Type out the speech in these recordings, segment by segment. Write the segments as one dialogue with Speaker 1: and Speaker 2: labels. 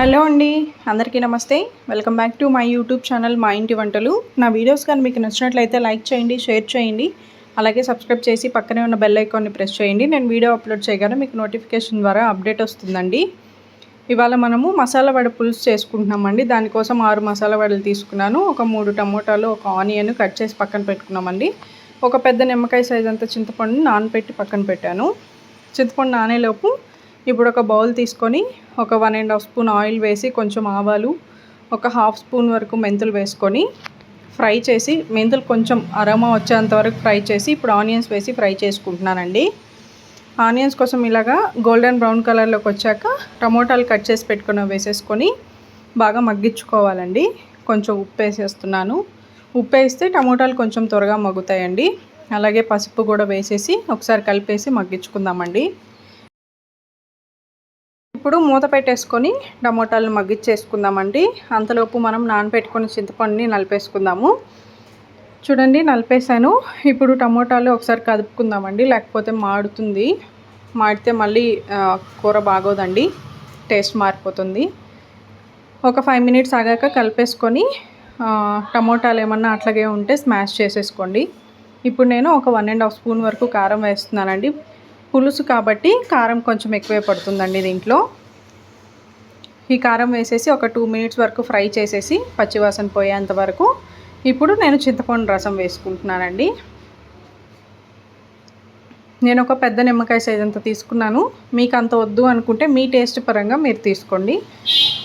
Speaker 1: Hello అండి అందరికీ నమస్తే. Welcome back to my YouTube channel మా ఇంటి వంటలు. నా వీడియోస్ కానీ మీకు నచ్చినట్లయితే లైక్ చేయండి షేర్ చేయండి. అలాగే సబ్స్క్రైబ్ చేసి పక్కనే ఉన్న బెల్ ఐకాన్ని ప్రెస్ చేయండి. నేను వీడియో అప్లోడ్ చేయగానే మీకు నోటిఫికేషన్ ద్వారా అప్డేట్ వస్తుందండి. ఇవాళ మనము మసాలా వడ పులుసు చేసుకుంటున్నామండి. దానికోసం ఆరు మసాలా వడలు తీసుకున్నాను. ఒక మూడు టమోటాలు ఒక ఆనియన్ కట్ చేసి పక్కన పెట్టుకున్నామండి. ఒక పెద్ద నిమ్మకాయ సైజ్ అంత చింతపండు నానపెట్టి పక్కన పెట్టాను. చింతపండు నానేలోపు ఇప్పుడు ఒక బౌల్ తీసుకొని ఒక one and half spoon oil వేసి కొంచెం ఆవాలు ఒక హాఫ్ స్పూన్ వరకు మెంతులు వేసుకొని ఫ్రై చేసి మెంతులు కొంచెం అరమా వచ్చేంత వరకు ఫ్రై చేసి ఇప్పుడు ఆనియన్స్ వేసి ఫ్రై చేసుకుంటున్నానండి. ఆనియన్స్ కోసం ఇలాగా గోల్డెన్ బ్రౌన్ కలర్లోకి వచ్చాక టమోటాలు కట్ చేసి పెట్టుకుని వేసేసుకొని బాగా మగ్గించుకోవాలండి. కొంచెం ఉప్పు వేసేస్తున్నాను. ఉప్పు వేస్తే టమోటాలు కొంచెం త్వరగా మగ్గుతాయండి. అలాగే పసుపు కూడా వేసేసి ఒకసారి కలిపేసి మగ్గించుకుందామండి. ఇప్పుడు మూత పెట్టేసుకొని టమోటాలను మగ్గిచ్చేసుకుందామండి. అంతలోపు మనం నానబెట్టుకొని చింతపండుని నలిపేసుకుందాము. చూడండి నలిపేసాను ఇప్పుడు టమోటాలు ఒకసారి కదుపుకుందామండి. లేకపోతే మాడుతుంది. మాడితే మళ్ళీ కూర బాగోదండి. టేస్ట్ మారిపోతుంది. ఒక ఫైవ్ మినిట్స్ ఆగాక కలిపేసుకొని టమోటాలు ఏమన్నా అట్లాగే ఉంటే స్మాష్ చేసేసుకోండి. ఇప్పుడు నేను ఒక వన్ అండ్ హాఫ్ స్పూన్ వరకు కారం వేస్తున్నానండి. పులుసు కాబట్టి కారం కొంచెం ఎక్కువే పడుతుందండి దీంట్లో. ఈ కారం వేసేసి ఒక టూ మినిట్స్ వరకు ఫ్రై చేసేసి పచ్చివాసన పోయేంత వరకు. ఇప్పుడు నేను చింతపండు రసం వేసుకుంటున్నానండి. నేను ఒక పెద్ద నిమ్మకాయ సైజ్ అంత తీసుకున్నాను. మీకు అంత వద్దు అనుకుంటే మీ టేస్ట్ పరంగా మీరు తీసుకోండి.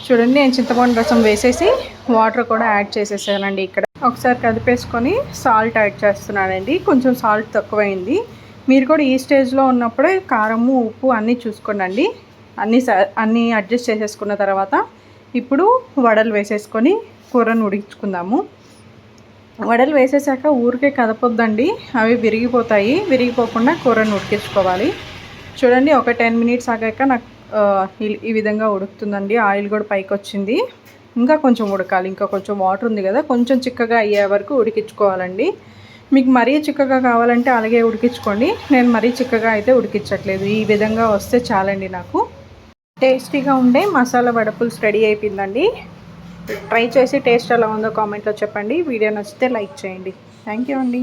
Speaker 1: చూడండి నేను చింతపండు రసం వేసేసి వాటర్ కూడా యాడ్ చేసేసానండి ఇక్కడ. ఒకసారి కలిపేసుకొని సాల్ట్ యాడ్ చేస్తున్నానండి. కొంచెం సాల్ట్ తక్కువైంది. మీరు కూడా ఈ స్టేజ్లో ఉన్నప్పుడే కారము ఉప్పు అన్నీ చూసుకోండి అన్నీ అన్నీ అడ్జస్ట్ చేసేసుకున్న తర్వాత ఇప్పుడు వడలు వేసేసుకొని కూరను ఉడికించుకుందాము. వడలు వేసేసాక ఊరికే కదపొద్దండి. అవి విరిగిపోతాయి. విరిగిపోకుండా కూరను ఉడికించుకోవాలి. చూడండి ఒక టెన్ మినిట్స్ ఆగాక నాకు ఈ విధంగా ఉడుకుతుందండి. ఆయిల్ కూడా పైకి వచ్చింది. ఇంకా కొంచెం ఉడకాలి. ఇంకా కొంచెం వాటర్ ఉంది కదా కొంచెం చిక్కగా అయ్యే వరకు ఉడికించుకోవాలండి. మీకు మరీ చిక్కగా కావాలంటే అలాగే ఉడికించుకోండి. నేను మరీ చిక్కగా అయితే ఉడికించట్లేదు. ఈ విధంగా వస్తే చాలండి నాకు. టేస్టీగా ఉండే మసాలా వడపుల్స్ రెడీ అయిపోయిందండి. ట్రై చేసి టేస్ట్ ఎలా ఉందో కామెంట్లో చెప్పండి. వీడియో నచ్చితే లైక్ చేయండి. థ్యాంక్ యూ అండి.